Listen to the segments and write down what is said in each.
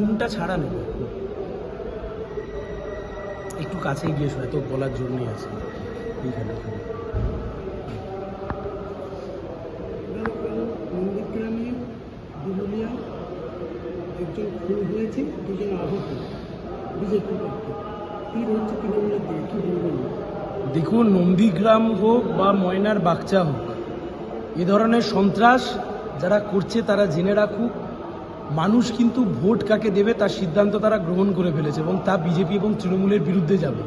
ঘুমটা ছাড়া নেই। একটু কাছে গিয়ে শোয়, তো বলার জন্যই আছে। এইখানে। নন্দীগ্রামে একজন খুন হয়েছে দুজন আহত বিজেপি তীর হচ্ছে তৃণমূলের দেখুন, নন্দীগ্রাম হোক বা ময়নার বাগচা হোক, এ ধরনের সন্ত্রাস যারা করছে তারা জেনে রাখুক। মানুষ কিন্তু ভোট কাকে দেবে তার সিদ্ধান্ত তারা গ্রহণ করে ফেলেছে এবং তা বিজেপি এবং তৃণমূলের বিরুদ্ধে যাবে।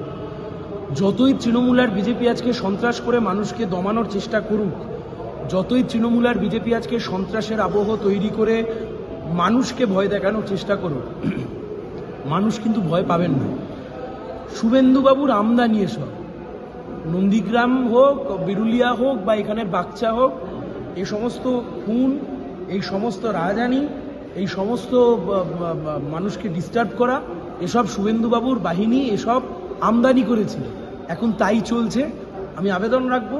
যতই তৃণমূল আর বিজেপি আজকে সন্ত্রাস করে মানুষকে দমানোর চেষ্টা করুক, যতই তৃণমূল আর বিজেপি আজকে সন্ত্রাসের আবহ তৈরি করে মানুষকে ভয় দেখানোর চেষ্টা করুক, মানুষ কিন্তু ভয় পাবেন না। শুভেন্দুবাবুর আমদানি এসব, নন্দীগ্রাম হোক, বিরুলিয়া হোক বা এখানের বাচ্চা হোক এই সমস্ত খুন, এই সমস্ত রাজধানী এই সমস্ত মানুষকে ডিস্টার্ব করা, এসব শুভেন্দুবাবুর বাহিনী এসব আমদানি করেছিল। এখন তাই চলছে। আমি আবেদন রাখব,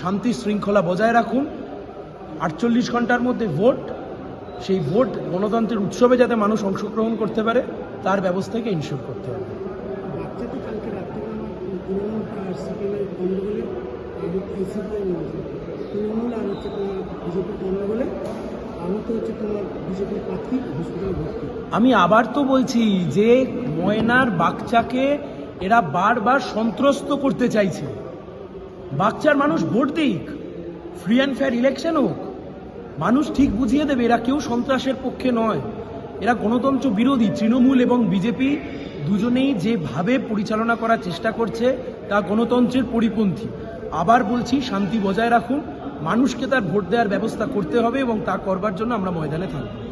শান্তি শৃঙ্খলা বজায় রাখুন। আটচল্লিশ ঘণ্টার মধ্যে ভোট, সেই ভোট গণতন্ত্রের উৎসবে যাতে মানুষ অংশগ্রহণ করতে পারে, তার ব্যবস্থাকে ইনশিওর করতে হবে। তৃণমূল আর হচ্ছে আমি আবার তো বলছি যে ময়নার বাচ্চাকে এরা বারবার সন্ত্রস্ত করতে চাইছে। বাচ্চার মানুষ ভোট দিক ফ্রি অ্যান্ড ফেয়ার ইলেকশন হোক, মানুষ ঠিক বুঝিয়ে দেবে এরা কেউ সন্ত্রাসের পক্ষে নয়। এরা গণতন্ত্র বিরোধী, তৃণমূল এবং বিজেপি দুজনেই যেভাবে পরিচালনা করার চেষ্টা করছে তা গণতন্ত্রের পরিপন্থী। আবার বলছি, শান্তি বজায় রাখুন। মানুষকে তার ভোট দেওয়ার ব্যবস্থা করতে হবে এবং তা করবার জন্য আমরা ময়দানে থাকব।